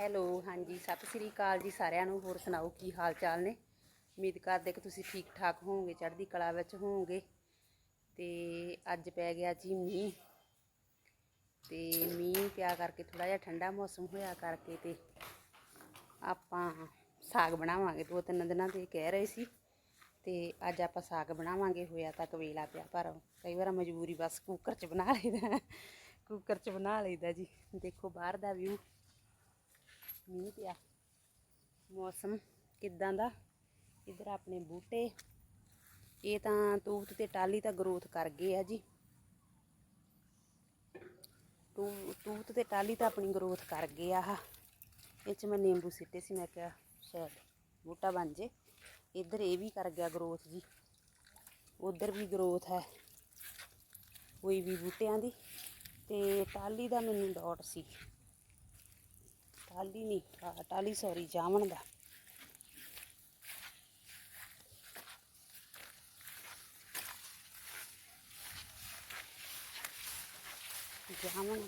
Hello, ਹਾਂਜੀ, ਸਤਿ ਸ੍ਰੀ ਅਕਾਲ ਜੀ ਸਾਰਿਆਂ ਨੂੰ। ਹੋਰ ਸੁਣਾਓ, ਕੀ ਹਾਲ ਚਾਲ ਨੇ? ਉਮੀਦ ਕਰਦੇ ਕਿ ਤੁਸੀਂ ਠੀਕ ਠਾਕ ਹੋਵੋਗੇ, ਚੜ੍ਹਦੀ ਕਲਾ ਵਿੱਚ ਹੋਵੋਗੇ। ਤੇ ਅੱਜ ਪੈ ਗਿਆ ਜੀ ਮੀਂਹ। ਤੇ ਮੀਂਹ ਪਿਆ ਕਰਕੇ ਥੋੜਾ ਜਿਹਾ ਠੰਡਾ ਮੌਸਮ ਹੋਇਆ ਕਰਕੇ ਤੇ ਆਪਾਂ ਸਾਗ ਬਣਾਵਾਂਗੇ। ਦੋ ਤਿੰਨ ਦਿਨਾਂ ਤੇ ਕਹਿ ਰਹੇ ਸੀ। ਤੇ ਅੱਜ ਆਪਾਂ ਸਾਗ ਬਣਾਵਾਂਗੇ, ਹੋਇਆ ਤਾਂ ਕਵੇਲਾ ਪਿਆ, ਪਰ ਕਈ ਵਾਰ ਮਜਬੂਰੀ ਬਸ ਕੁੱਕਰ 'ਚ ਬਣਾ ਲਈਦਾ। ਕੁੱਕਰ 'ਚ ਬਣਾ ਲਈਦਾ ਜੀ। ਦੇਖੋ ਬਾਹਰ ਦਾ ਵਿਊ ਮੀਂਹ ਪਿਆ। ਮੌਸਮ ਕਿੱਦਾਂ ਦਾ? ਇੱਧਰ ਆਪਣੇ ਬੂਟੇ। ਇਹ ਤਾਂ ਤੂਤ ਤੇ ਟਾਲੀ ਤਾਂ ਗਰੋਥ ਕਰ ਗਏ ਆ ਜੀ। ਤੂ ਤੂਤ ਤੇ ਟਾਲੀ ਤਾਂ ਆਪਣੀ ਗਰੋਥ ਕਰ ਗਏ ਆ ਇਹ ਚ ਮੈਂ ਨਿੰਬੂ ਸਿੱਟੇ ਸੀ, ਮੈਂ ਕਿਹਾ ਸ਼ਾਇਦ ਬੂਟਾ ਬਣ ਜੇ। ਇੱਧਰ ਇਹ ਵੀ ਕਰ ਗਿਆ ਗਰੋਥ ਜੀ। ਉਧਰ ਵੀ ਗਰੋਥ ਹੈ। ਕੋਈ ਵੀ ਬੂਟਿਆਂ ਦੀ। ਤੇ ਟਾਲੀ ਦਾ ਮੈਨੂੰ ਡਾਟ ਸੀ। ਟਾਲੀ ਨਹੀਂ ਟਾ- ਟਾਲੀ ਸੌਰੀ ਜਾਮਣ ਦਾ। ਜਾਮਣ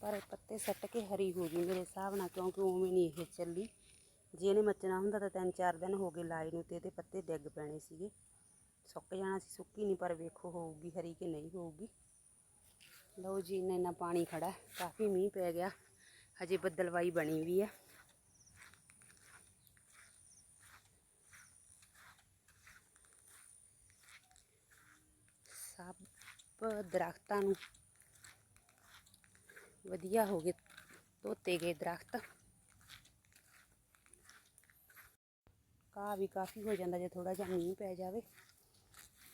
ਪਰ ਪੱਤੇ ਸੱਟ ਕੇ ਹਰੀ ਹੋ ਗਈ ਮੇਰੇ ਹਿਸਾਬ ਨਾਲ, ਕਿਉਂਕਿ ਉਵੇਂ ਨਹੀਂ ਇਹ ਚੱਲੀ। ਜੇ ਇਹਨੇ ਮੱਚਣਾ ਹੁੰਦਾ ਤਾਂ ਤਿੰਨ ਚਾਰ ਦਿਨ ਹੋ ਗਏ ਲਾਈ ਨੂੰ ਤੇ ਇਹਦੇ ਪੱਤੇ ਡਿੱਗ ਪੈਣੇ ਸੀਗੇ। ਸੁੱਕ ਜਾਣਾ ਸੀ, ਸੁੱਕੀ ਨਹੀਂ, ਪਰ ਵੇਖੋ ਹੋਊਗੀ ਹਰੀ ਕਿ ਨਹੀਂ ਹੋਊਗੀ। ਲਓ ਜੀ, ਇੰਨਾ ਇੰਨਾ ਪਾਣੀ ਖੜਾ ਕਾਫੀ ਮੀਂਹ ਪੈ ਗਿਆ। ਹਜੇ ਬੱਦਲਵਾਈ ਬਣੀ ਵੀ ਹੈ। ਸਭ ਦਰਖਤਾਂ ਨੂੰ ਵਧੀਆ ਹੋ ਗਏ, ਧੋਤੇ ਗਏ ਦਰਖਤ। ਘਾਹ ਵੀ ਕਾਫੀ ਹੋ ਜਾਂਦਾ ਜੇ ਥੋੜਾ ਜਿਹਾ ਮੀਂਹ ਪੈ ਜਾਵੇ,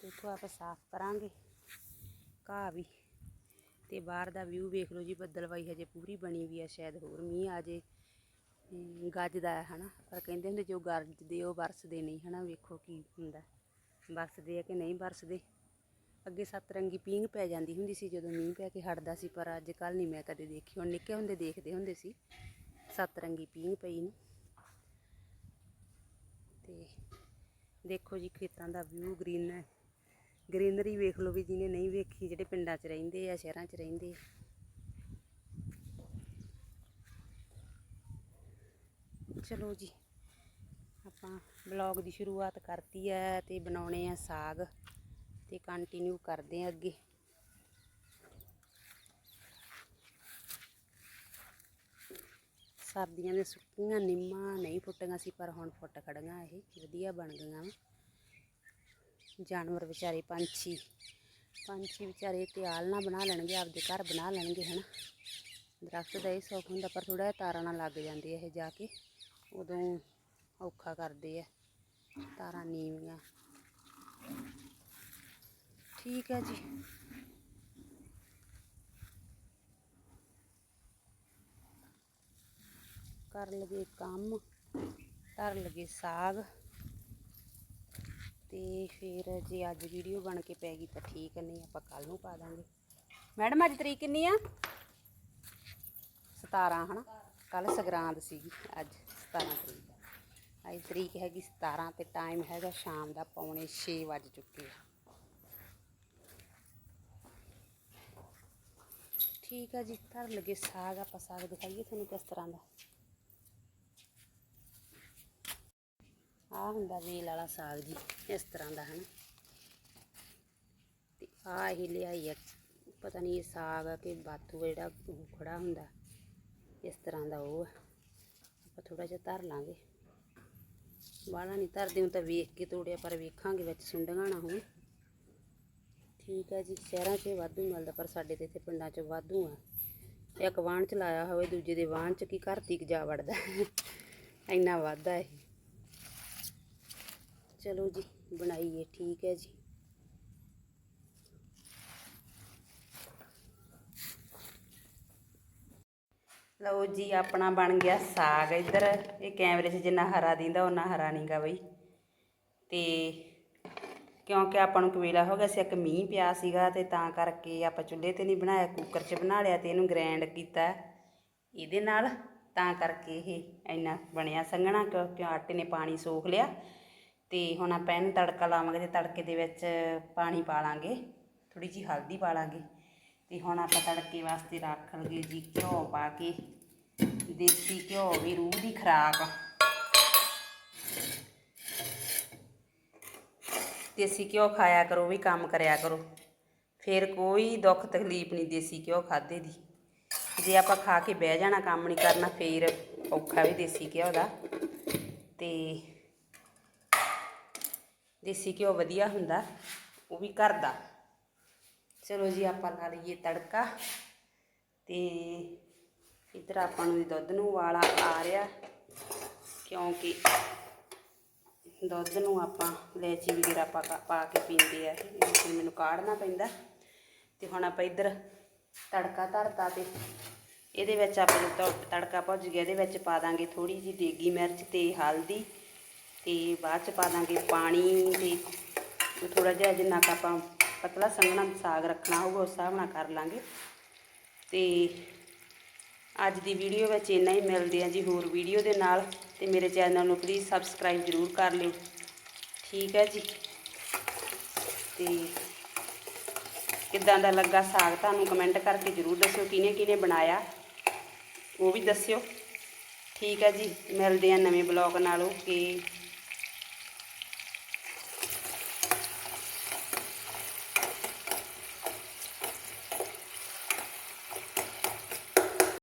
ਤੇ ਇੱਥੋਂ ਆਪਾਂ ਸਾਫ਼ ਕਰਾਂਗੇ ਘਾਹ ਵੀ। ਤੇ ਬਾਹਰ ਦਾ ਵਿਊ ਵੇਖ ਲਓ ਜੀ, ਬੱਦਲਵਾਈ ਹਜੇ ਪੂਰੀ ਬਣੀ ਵੀ ਆ, ਸ਼ਾਇਦ ਹੋਰ ਮੀਂਹ ਆ ਜੇ। ਗੱਜਦਾ ਹੈ, ਹਨਾ? ਪਰ ਕਹਿੰਦੇ ਹੁੰਦੇ ਜੋ ਗੱਜਦੇ ਉਹ ਵਰਸਦੇ ਨਹੀਂ, ਹਨਾ? ਵੇਖੋ ਕੀ ਹੁੰਦਾ। ਵਰਸਦੇ ਆ ਕਿ ਨਹੀਂ ਵਰਸਦੇ? ਅੱਗੇ ਸੱਤ ਰੰਗੀ ਪੀਂਘ ਪੈ ਜਾਂਦੀ ਹੁੰਦੀ ਸੀ ਜਦੋਂ ਮੀਂਹ ਪੈ ਕੇ ਹਟਦਾ ਸੀ, ਪਰ ਅੱਜ ਕੱਲ ਨਹੀਂ ਮੈਂ ਕਦੇ ਦੇਖੀ। ਹੁਣ ਨਿੱਕੇ ਹੁੰਦੇ ਦੇਖਦੇ ਹੁੰਦੇ ਸੀ, ਸੱਤ ਰੰਗੀ ਪੀਂਘ ਪਈ ਨੂੰ। ਤੇ ਦੇਖੋ ਜੀ ਖੇਤਾਂ ਦਾ ਵਿਊ ਗ੍ਰੀਨ ਹੈ। ਗ੍ਰੀਨਰੀ ਵੇਖ ਲਓ ਵੀ ਜਿਹਨੇ ਨਹੀਂ ਵੇਖੀ, ਜਿਹੜੇ ਪਿੰਡਾਂ 'ਚ ਰਹਿੰਦੇ ਆ, ਸ਼ਹਿਰਾਂ 'ਚ ਰਹਿੰਦੇ ਆ। ਚਲੋ ਜੀ, ਆਪਾਂ ਬਲੌਗ ਦੀ ਸ਼ੁਰੂਆਤ ਕਰਤੀ ਹੈ ਤੇ ਬਣਾਉਣੇ ਆ ਸਾਗ ਤੇ ਕੰਟੀਨਿਊ ਕਰਦੇ ਆ ਅੱਗੇ। ਸਰਦੀਆਂ ਦੇ ਸੁੱਕੀਆਂ, ਨਿੰਮਾਂ ਨਹੀਂ ਫੁੱਟੀਆਂ ਸੀ, ਪਰ ਹੁਣ ਫੁੱਟ ਖੜੀਆਂ ਇਹ, ਵਧੀਆ ਬਣ ਗਈਆਂ ਵਾ। ਜਾਨਵਰ ਵਿਚਾਰੇ ਪੰਛੀ ਪੰਛੀ ਵਿਚਾਰੇ ਤਿਆਲ ਆਲਣਾ ਬਣਾ ਲੈਣਗੇ, ਆਪਦੇ ਘਰ ਬਣਾ ਲੈਣਗੇ, ਹਨਾ। ਦਰਖਤ ਦਾ ਇਹ ਸੌਖ ਹੁੰਦਾ, ਪਰ ਥੋੜਾ ਜਿਹਾ ਤਾਰਾਂ ਨਾਲ ਲੱਗ ਜਾਂਦੇ ਇਹ ਜਾ ਕੇ, ਉਦੋਂ ਔਖਾ ਕਰਦੇ ਆ, ਤਾਰਾਂ ਨੀਵੀਆਂ। ਠੀਕ ਹੈ ਜੀ। ਕਰ ਲਗੇ ਕੰਮ, ਧਰ ਲਗੇ ਸਾਗ। ਤੇ ਫਿਰ ਜੇ ਅੱਜ ਵੀਡੀਓ ਬਣ ਕੇ ਪੈ ਗਈ ਤਾਂ ਠੀਕ ਨਹੀਂ ਆਪਾਂ ਕੱਲ ਨੂੰ ਪਾ ਦਾਂਗੇ। ਮੈਡਮ, ਅੱਜ ਤਰੀਕ ਕਿੰਨੀ ਆ? 17 ਹਨਾ? ਕੱਲ ਸੰਗਰਾਂਦ ਸੀਗੀ, ਅੱਜ 17 ਤਰੀਕ ਅੱਜ ਤਰੀਕ ਹੈਗੀ 17 ਤੇ ਟਾਈਮ ਹੈਗਾ ਸ਼ਾਮ ਦਾ ਪੌਣੇ 6 ਵੱਜ ਚੁੱਕੇ ਆ। ਠੀਕ ਆ ਜੀ, ਧਰ ਲਗੇ ਸਾਗ, ਆਪਾਂ ਸਾਗ ਦਿਖਾਈਏ ਤੁਹਾਨੂੰ ਕਿਸ ਤਰ੍ਹਾਂ ਦਾ। ਆ ਹੁੰਦਾ ਵੇਲ ਵਾਲਾ ਸਾਗ ਜੀ, ਇਸ ਤਰ੍ਹਾਂ ਦਾ ਹਨ। ਤੇ ਆ ਇਹ ਲਿਆਈ ਆ, ਪਤਾ ਨਹੀਂ ਇਹ ਸਾਗ ਆ ਕਿ ਬਾਥੂ ਜਿਹੜਾ, ਉਹ ਖੜਾ ਹੁੰਦਾ। ਇਸ ਤਰ੍ਹਾਂ ਦਾ ਉਹ ਆ। ਆਪਾਂ ਥੋੜਾ ਜਿਹਾ ਧਰ ਲਾਂਗੇ। ਬਾਹਲਾ ਨਹੀਂ ਧਰਦੇ, ਹੁਣ ਤਾਂ ਵੇਖ ਕੇ ਤੋੜਿਆ, ਪਰ ਵੇਖਾਂਗੇ ਵਿੱਚ ਸੁੰਡੀਆਂ ਨਾ ਹੋਣ। ਠੀਕ ਹੈ ਜੀ, ਸ਼ਹਿਰਾਂ 'ਚ ਵਾਧੂ ਮਿਲਦਾ, ਪਰ ਸਾਡੇ ਤੇ ਇੱਥੇ ਪਿੰਡਾਂ 'ਚ ਵਾਧੂ ਆ। ਇੱਕ ਵਾਹਣ ਚ ਲਾਇਆ ਹੋਵੇ, ਦੂਜੇ ਦੇ ਵਾਹਣ 'ਚ ਕੀ ਘਰ ਤੀਕ ਜਾ ਵੜਦਾ। ਇੰਨਾ ਵਾਧਾ ਇਹ। ਚਲੋ ਜੀ, ਬਣਾਈਏ, ਠੀਕ ਹੈ ਜੀ। ਲਓ ਜੀ, ਆਪਣਾ ਬਣ ਗਿਆ ਸਾਗ ਇੱਧਰ। ਇਹ ਕੈਮਰੇ 'ਚ ਜਿੰਨਾ ਹਰਾ ਦਿੰਦਾ ਉਹਨਾਂ ਹਰਾ ਨਹੀਂਗਾ ਬਈ। ਤੇ ਕਿਉਂਕਿ ਆਪਾਂ ਨੂੰ ਕਵੇਲਾ ਹੋ ਗਿਆ ਸੀ, ਇੱਕ ਮੀਂਹ ਪਿਆ ਸੀਗਾ ਤੇ ਤਾਂ ਕਰਕੇ ਆਪਾਂ ਚੁੱਲ੍ਹੇ ਤੇ ਨਹੀਂ ਬਣਾਇਆ ਕੁੱਕਰ 'ਚ ਬਣਾ ਲਿਆ ਤੇ ਇਹਨੂੰ ਗ੍ਰੈਂਡ ਕੀਤਾ। ਇਹਦੇ ਨਾਲ ਤਾਂ ਕਰਕੇ ਇਹ ਇੰਨਾ ਬਣਿਆ ਸੰਘਣਾ, ਕਿਉਂਕਿ ਆਟੇ ਨੇ ਪਾਣੀ ਸੋਖ ਲਿਆ। ਤੇ ਹੁਣ ਆਪਾਂ ਇਹਨੂੰ ਤੜਕਾ ਲਾਵਾਂਗੇ ਤੇ ਤੜਕੇ ਦੇ ਵਿੱਚ ਪਾਣੀ ਪਾ ਲਾਂਗੇ ਥੋੜੀ ਜਿਹੀ ਹਲਦੀ ਪਾ ਲਾਂਗੇ। ਤੇ ਹੁਣ ਆਪਾਂ ਤੜਕੇ ਵਾਸਤੇ ਰੱਖ ਲਗੇ ਜੀ ਘਿਓ ਪਾ ਕੇ, ਦੇਸੀ ਘਿਓ ਵੀ ਰੂਹ ਦੀ ਖਰਾਕ। ਦੇਸੀ ਘਿਓ ਖਾਇਆ ਕਰੋ ਵੀ ਕੰਮ ਕਰਿਆ ਕਰੋ। ਫਿਰ ਕੋਈ ਦੁੱਖ ਤਕਲੀਫ ਨਹੀਂ ਦੇਸੀ ਘਿਓ ਖਾਦੇ ਦੀ। ਜੇ ਆਪਾਂ ਖਾ ਕੇ ਬਹਿ ਜਾਣਾ, ਕੰਮ ਨਹੀਂ ਕਰਨਾ, ਫੇਰ ਔਖਾ ਵੀ ਦੇਸੀ ਘਿਓ ਦਾ। ਤੇ ਦੇਸੀ ਘਿਓ ਵਧੀਆ ਹੁੰਦਾ, ਉਹ ਵੀ ਘਰ ਦਾ। ਚਲੋ ਜੀ, ਆਪਾਂ ਲਾ ਲਈਏ ਤੜਕਾ ਤੇ ਇੱਧਰ ਆਪਾਂ ਨੂੰ ਦੁੱਧ ਨੂੰ ਉਬਾਲਾ ਆ ਰਿਹਾ, ਕਿਉਂਕਿ ਦੁੱਧ ਨੂੰ ਆਪਾਂ ਇਲਾਇਚੀ ਵਗੈਰਾ ਪਾ ਪਾ ਕੇ ਪੀਂਦੇ ਆ ਇਹ ਮੈਨੂੰ ਕਾੜਨਾ ਪੈਂਦਾ। ਤੇ ਹੁਣ ਆਪਾਂ ਇੱਧਰ ਤੜਕਾ ਧਰਤਾ ਤੇ ਇਹਦੇ ਵਿੱਚ ਆਪਾਂ ਜਦੋਂ ਤੜਕਾ ਭੁੱਜ ਗਿਆ, ਇਹਦੇ ਵਿੱਚ ਪਾ ਦਾਂਗੇ ਥੋੜੀ ਜਿਹੀ ਦੇਗੀ ਮਿਰਚ ਤੇ ਹਲਦੀ ਤੇ ਬਾਅਦ ਚ ਪਾ ਦਾਂਗੇ ਪਾਣੀ ਤੇ ਥੋੜਾ ਜਿਹਾ ਜਿੰਨਾ ਕੁ ਆਪਾਂ ਪਤਲਾ ਸੰਘਣਾ ਸਾਗ ਰੱਖਣਾ ਹੋਊਗਾ ਉਸ ਹਿਸਾਬ ਨਾਲ ਕਰ ਲਾਂਗੇ। ਤੇ ਅੱਜ ਦੀ ਵੀਡੀਓ ਵਿੱਚ ਇੰਨਾ ਹੀ। ਮਿਲਦੇ ਆ ਜੀ ਹੋਰ ਵੀਡੀਓ ਦੇ ਨਾਲ ਤੇ ਮੇਰੇ ਚੈਨਲ ਨੂੰ ਪਲੀਜ਼ ਸਬਸਕ੍ਰਾਈਬ ਜ਼ਰੂਰ ਕਰ ਲਿਓ। ਠੀਕ ਹੈ ਜੀ। ਤੇ ਕਿੱਦਾਂ ਦਾ ਲੱਗਾ ਸਾਗ ਤੁਹਾਨੂੰ ਕਮੈਂਟ ਕਰਕੇ ਜ਼ਰੂਰ ਦੱਸਿਓ, ਕਿਹਨੇ ਕਿਹਨੇ ਬਣਾਇਆ, ਉਹ ਵੀ ਦੱਸਿਓ। ਠੀਕ ਹੈ ਜੀ, ਮਿਲਦੇ ਆ ਨਵੇਂ ਬਲੌਗ ਨਾਲ ਓਕੇ